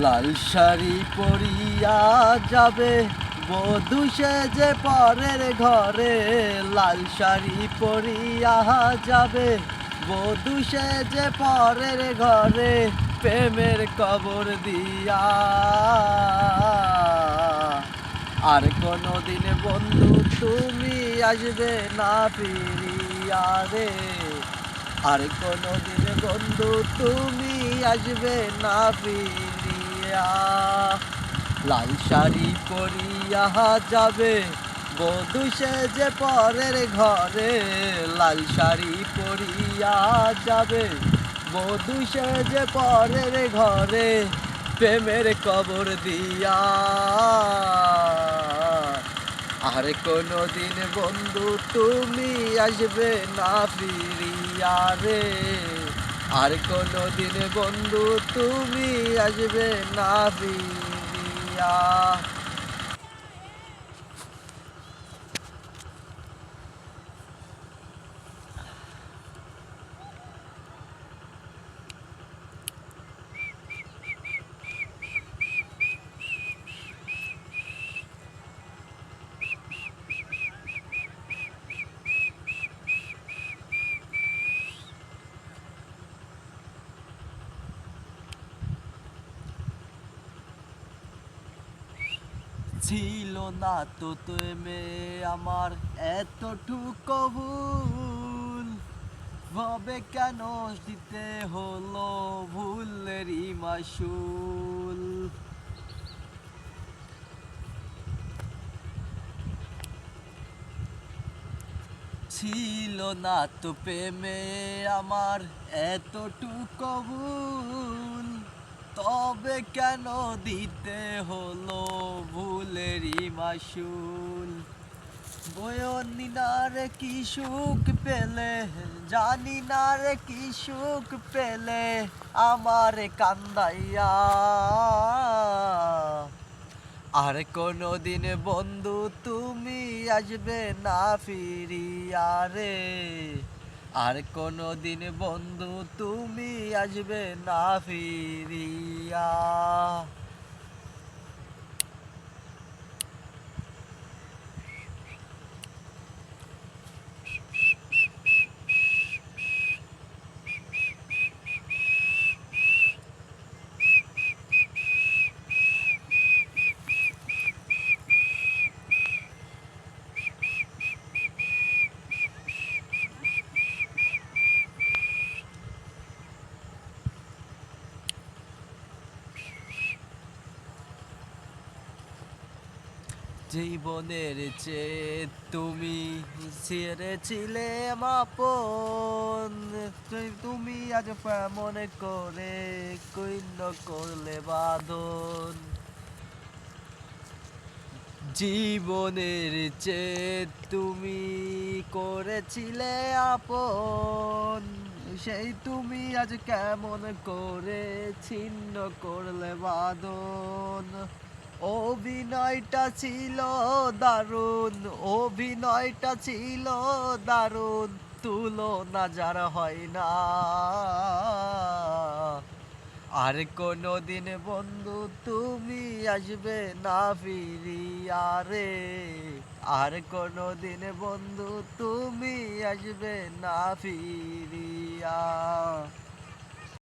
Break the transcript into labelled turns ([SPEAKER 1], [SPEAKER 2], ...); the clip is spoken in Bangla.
[SPEAKER 1] লাল শাড়ি পরিয়া যাবে। বধু যে পরের ঘরে। লাল শাড়ি পরিয়া যাবে। বধু যে পরের ঘরে প্রেমের কবর দিয়া। আর কোনোদিন বন্ধু তুমি আসবে না ফিরিয়া রে। আর কোনোদিন বন্ধু তুমি আসবে না ফিরিয়া লাল শাড়ি পরিয়া যাবে। বধূ সেজে পরের ঘরে লাল শাড়ি পরিয়া যাবে। বধূ সেজে পরের ঘরে, প্রেমের কবর দিয়া। আর কোনোদিন বন্ধু তুমি আসবে না ফিরিয়া রে। আর কোনো দিনে বন্ধু তুমি আসবে না ফিরিয়া ছিল না তো তুমি আমার এতটুকু ভুল। ভাবে কেন দিতে হলো ভুলেরই মাসুল। ছিল না তো প্রেমে আমার এতটুকু ভুল। তবে কেন দিতে হলো মাসুল। বয়নি না রে কি সুখ পেলে? জানি না রে কি সুখ পেলে। আমার কান্দাইয়া। আর কোনো দিন বন্ধু তুমি আসবে না ফিরিয়া রে। আর কোনো দিন বন্ধু তুমি আসবে না ফিরিয়া। জীবনের চেয়ে তুমি ছেড়েছিলে মাপন তুমি আজ মনে করে কইন্য করলে বাঁধন। জীবনের চেয়ে তুমি করেছিলে আপন। সেই তুমি আজ কেমন করে, ছিন্ন করলে বাদন অভিনয়টা ছিল দারুণ, অভিনয়টা ছিল দারুণ, তুলনা যার হয় না। আর কোনো দিন বন্ধু তুমি আসবে না ফিরিয়া রে। আর কোনো দিন বন্ধু তুমি আসবে না ফিরিয়া।